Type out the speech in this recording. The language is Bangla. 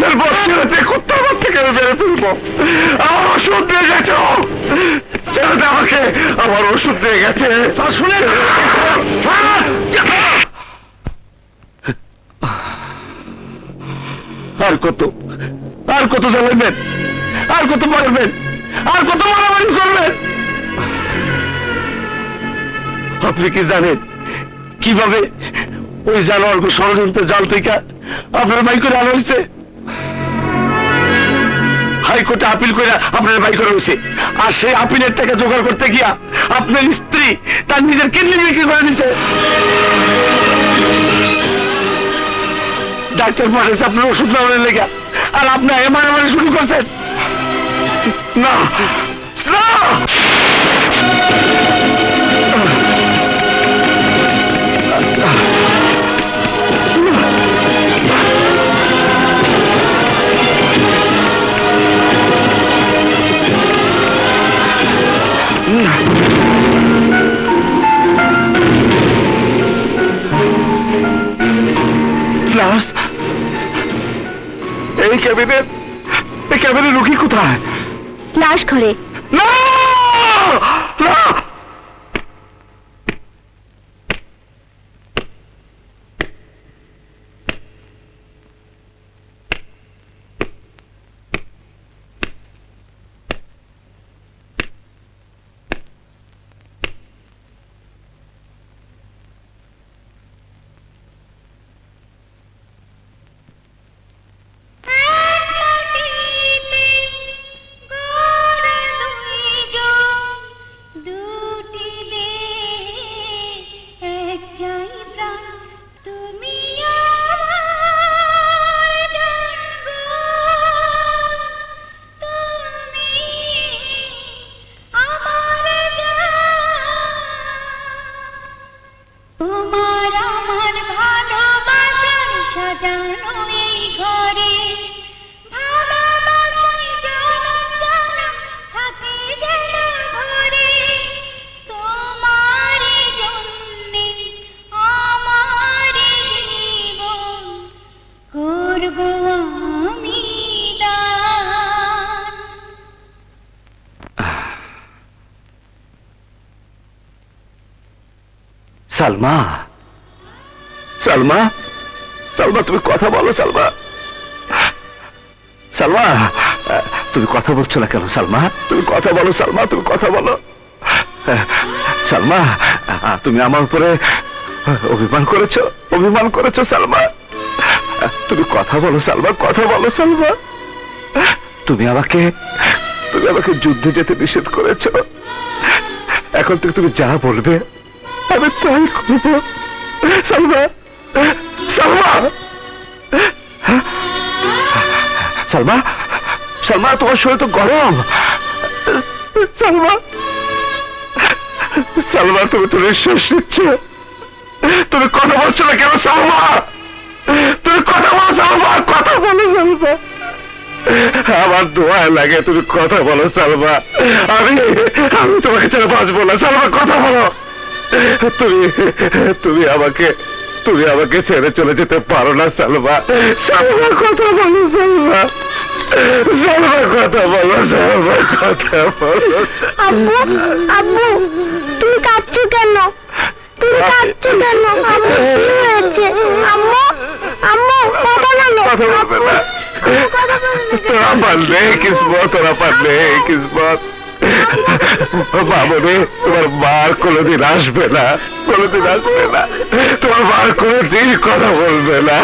ফেলব ছেলেতে কুত্তা বাচ্চাকে আমি মেরে ফেলব। আমার ওষুধ দিয়ে গেছে? ও। ছেলেটা আমাকে আমার ওষুধ দিয়ে গেছে। শুনে আর কত আর কত জ্বালাবেন আর কত মারবেন? আর কত মারামারি করবেন? আপনি কি জানেন কীভাবে ওই জানোয়ার ষড়যন্ত্র জাল থেকে আপনার বাই করে আনা হয়েছে? হাইকোর্টে আপিল করে আপনার বাই করা হয়েছে। আর সেই আপিলের টাকা জোগাড় করতে গিয়া আপনার স্ত্রী তার নিজের কিডনি বিক্রি করে দিছে। ডাক্তার পাঠাচ্ছে আপনার ওষুধ নেওয়ার লেগে আর আপনার আপনি এমারামারি শুরু করছেন। না। না। এই ক্যাবিনে এই ক্যাবিনে রুগী কোথায়? লাশ ঘরে। না! সালমা। সালমা? সালমা, তুমি কথা বলো, সালমা। সালমা, তুমি কথা বলছো না কেন, সালমা? তুমি কথা বলো, সালমা, তুমি কথা বলো। সালমা, তুমি আমার উপরে অভিমান করেছ অভিমান করেছ, সালমা। তুমি কথা বলো, সালমা, কথা বলো, সালমা। তুমি আমাকে তুমি আমাকে যুদ্ধে যেতে নিষেধ করেছ। এখন থেকে তুমি যা বলবে আমি তাই করব। সালমা সালমা। সালমা সালমা, তোমার শরীর তো গরম। সালমা সালমা, তুমি তো নিঃশ্বাস নিচ্ছ। তুমি কথা বলছো না কেন, সালমা? তুমি কথা বলো, সালমা, কথা বলো, সালমা। আমার দোয়ায় লাগে, তুমি কথা বলো, সালমা। আমি আমি তোমাকে ছাড়া বাঁচবো না। সালমা, কথা বলো। তুমি তুমি আমাকে তুমি আমাকে ছেড়ে চলে যেতে পারো না সালমা। সালমা কথা বলো সালমা। সালমা কথা বলো সালমা কথা বলো। আব্বু আব্বু তুমি কাঁদছো কেন? তুমি কাঁদছো কেন? আম্মু কি হয়েছে? আম্মু আম্মু কথা বলো। কথা বলো। তোরা পারলে কিসমত তোরা পারলে কিসমত। বাবরে তোমার মার কোনোদিন আসবে না, কোনোদিন আসবে না। তোমার মার কোনোদিন কথা বলবে না।